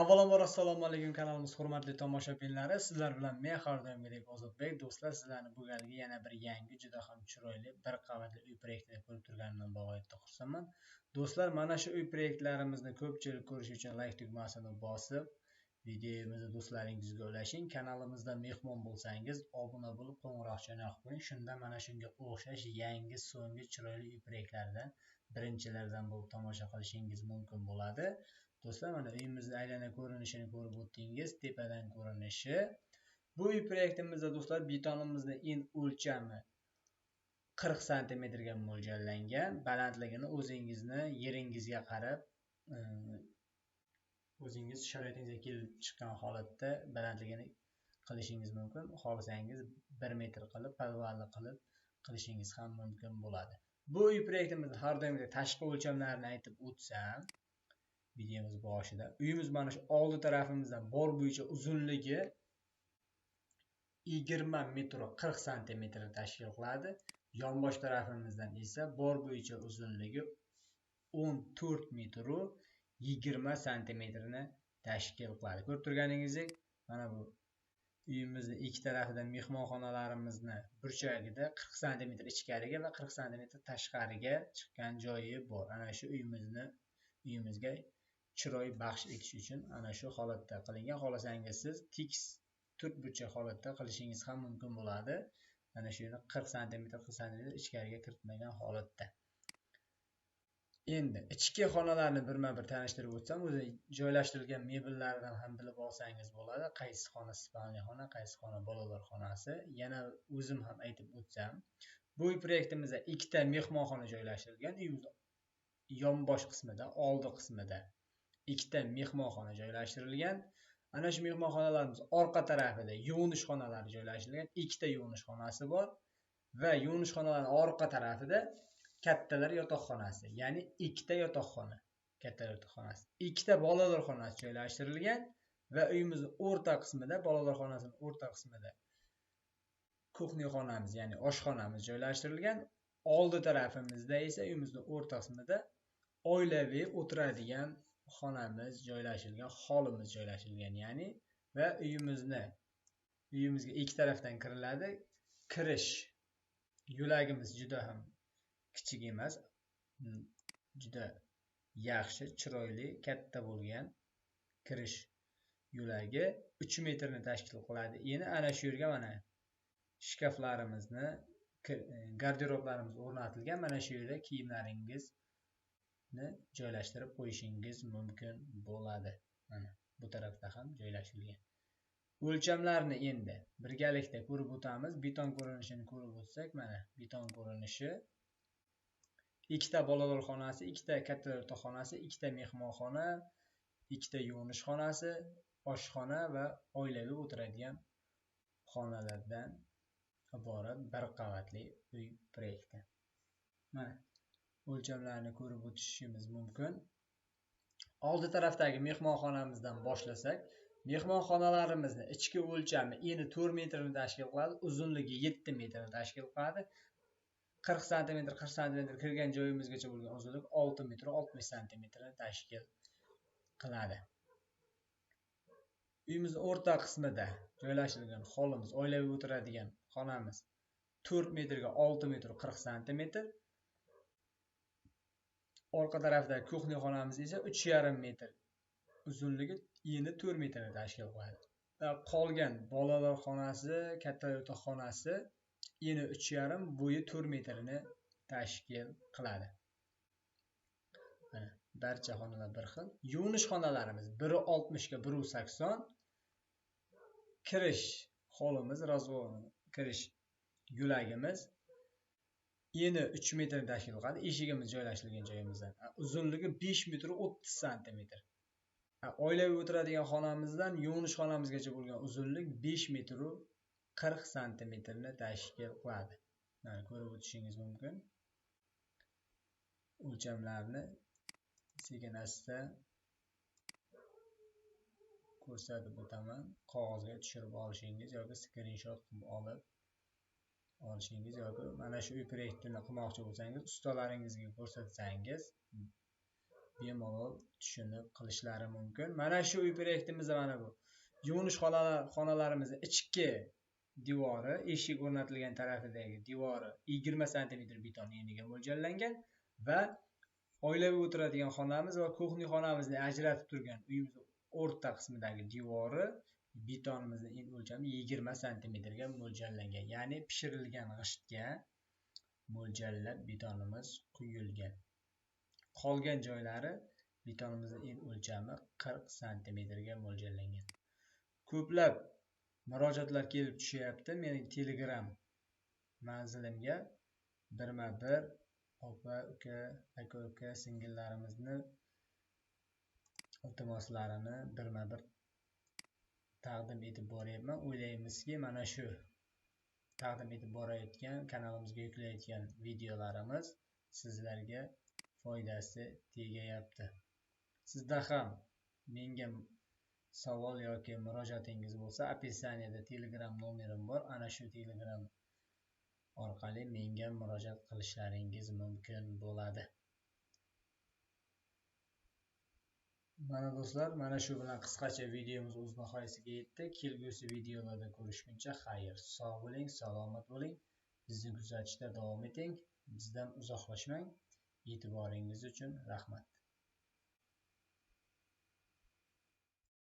avvalambor assalomu alaykum kanalimiz hurmatli tomoshabinlari. Sizlar bilan men har doimgidek ozodbek do'stlar sizlarni bu galgi yana bir yangi juda ham chiroyli bir qavatli uy proyektini ko'rib turganimdan bag'oyatda xursandman. Do'stlar mana shu uy proyektlarimizni ko'pchilik ko'rish uchun layk tugmasini bosib videomizni do'stlaringizga ulashing. Kanalimizda mehmon bo'lsangiz obuna bo'lib qo'ng'iroqchani yoqib qo'ying. Shunda mana shunga o'xshash yangi so'nggi chiroyli uy proyektlardan birinchilardan bo'lib tomosha qilishingiz mumkin bo'ladi. Do'stlar mana uyimizni aylana ko'rinishini ko'rib o'tdingiz. Tepadan ko'rinishi. Bu uy proyektimizda do'stlar betonimizni in o'lchami qirq santimetrga mo'ljallangan. Balandligini o'zingizni yeringizga qarab e, o'zingiz sharoitingizga kelib chiqqan holatda balandligini qilishingiz mumkin. Xohlasangiz 1 metr qilib podvalni qilib qilishingiz ham mumkin bo'ladi. Bu uy proyektimizni har doimgidek tashqi o'lchamlarini aytib o'tsam videomiz boshida. Uyimiz mana shu oldi tarafimizdan bor bo'yicha uzunligi yigirma metr qirq santimetrni tashkil qiladi. Yonbosh tarafimizdan esa bor bo'yicha uzunligi o'n to'rt metru yigirma santimetrni tashkil qiladi. Ko'rib turganingizdek mana bu uyimizni ikki tarafidan mehmonxonalarimizni burchagida qirq santimetr ichkariga va qirq santimetr tashqariga chiqqan joyi bor. Ana shu uyimizni uyimizga chiroy baxsh etish uchun ana shu holatda qilingan xohlasangiz siz tik to'rt burchak holatda qilishingiz ham mumkin bo'ladi. Mana shuni qirq santimetr qirq santimetr ichkariga kiritmagan holatda. Endi ichki xonalarni birma bir tanishtirib o'tsam o'zi joylashtirilgan mebellardan ham bilib olsangiz bo'ladi. Qaysi xona spalniya xona qaysi xona bolalar xonasi. Yana o'zim ham aytib o'tsam bu proyektimizda ikkita mehmonxona joylashtirilgan uyimiz yonbosh qismida oldi qismida. Ikkita mehmonxona joylashtirilgan. Ana shu mehmonxonalarimiz orqa tarafida yuvinish xonalari joylashtirilgan. Ikkita yuvinish xonasi bor va yuvinish xonalarni orqa tarafida kattalar yotoqxonasi ya'ni ikkita yotoqxona kattalar yotoqxonasi ikkita bolalar xonasi joylashtirilgan va uyimizni o'rta qismida bolalar xonasini o'rta qismida kuxnya xonamiz ya'ni oshxonamiz joylashtirilgan. Oldi tarafimizda esa uyimizni o'rta qismida oilaviy o'tiradigan xonamiz joylashilgan holimiz joylashilgan ya'ni va uyimizni uyimizga ikki tarafdan kiriladi. Kirish yo'lagimiz juda ham kichik emas mm, juda yaxshi chiroyli katta bo'lgan kirish yo'lagi uch metrni tashkil qiladi. Endi ana shu yerga mana shkaflarimizni garderoblarimiz o'rnatilgan. Mana shu yerda kiyimlaringiz ni joylashtirib qo'yishingiz mumkin bo'ladi. Mana bu tarafda ham joylashtirilgan o'lchamlarni endi birgalikda ko'rib o'tamiz. Beton ko'rinishini ko'rib o'tsak mana beton ko'rinishi ikkita bolalar xonasi ikkita katta yotoqxonasi ikkita mehmonxona ikkita yuvinish xonasi oshxona va oilaviy o'tiradigan xonalardan iborat bir qavatli uy proyekti mana o'lchamlarini ko'rib o'tishimiz mumkin. Oldi tarafdagi mehmonxonamizdan boshlasak mehmonxonalarimizni ichki o'lchami eni to'rt metrni tashkil qiladi uzunligi yetti metrni tashkil qiladi. Qirq santimetr qirq santimetr kirgan joyimizgacha bo'lgan uzunlik olti metr oltmish santimetrni tashkil qiladi. Uyimizni o'rta qismida joylashtirilgan hovlimiz oilaviy o'tiradigan xonamiz to'rt metrga olti metr qirq santimetr. Orqa tarafda kuxnya xonamiz esa uch yarim metr. Uzunligi eni to'rt metrni tashkil qiladi. Qolgan bolalar xonasi katta yotoqxonasi eni uch yarim bo'yi to'rt metrni tashkil qiladi. Mana barcha xonalar bir xil. Yuvinish xonalarimiz biri oltmishga biri sakson. Kirish holimiz kirish yo'lagimiz eni uch metrni tashkil qiladi eshigimiz joylashilgan joyimizdan uzunligi besh metr o'ttiz santimetr. Oilaviy o'tiradigan xonamizdan yuvinish xonamizgacha bo'lgan uzunlik besh metru qirq santimetrni tashkil qiladi. Mana ko'rib o'tishingiz mumkin. O'lchamlarni sekin asta ko'rsatib o'taman. Qog'ozga tushirib olishingiz yoki skrinshot qilib olib olishingiz yoki mana shu uy proyektini qilmoqchi bo'lsangiz ustalaringizga ko'rsatsangiz bemalol tushunib qilishlari mumkin. Mana shu uy proyektimizda mana bu. Yuvinish xonalarimizni ichki devori eshik o'rnatilgan tarafidagi devori yigirma santimetr beton eniga mo'ljallangan va oilaviy o'tiradigan xonamiz va kuxni xonamizni ajratib turgan uyimizni o'rta qismidagi devori betonimizni o'lchami yigirma santimetrga mo'ljallangan ya'ni pishirilgan g'ishtga mo'ljallab betonimiz quyilgan. Qolgan joylari betonimizni o'lchami qirq santimetrga mo'ljallangan. Ko'plab murojaatlar kelib tushyapti mening telegram manzilimga birma bir opa uka aka uka singillarimizni iltimoslarini birma bir taqdim etib boryapman. O'ylaymizki mana shu taqdim etib borayotgan kanalimizga yuklayotgan videolarimiz sizlarga foydasi tegayapti. Sizda ham menga savol yoki murojaatingiz bo'lsa описаниеda telegram nomerim bor. Ana shu telegram orqali menga murojaat qilishlaringiz mumkin bo'ladi. Mana do'stlar mana shu bilan qisqacha videomiz o'z nihoyasiga yetdi. Kelgusi videolarda ko'rishguncha xayr. Sog' bo'ling salomat bo'ling. Bizni kuzatishda davom eting. Bizdan uzoqlashmang. E'tiboringiz uchun rahmat.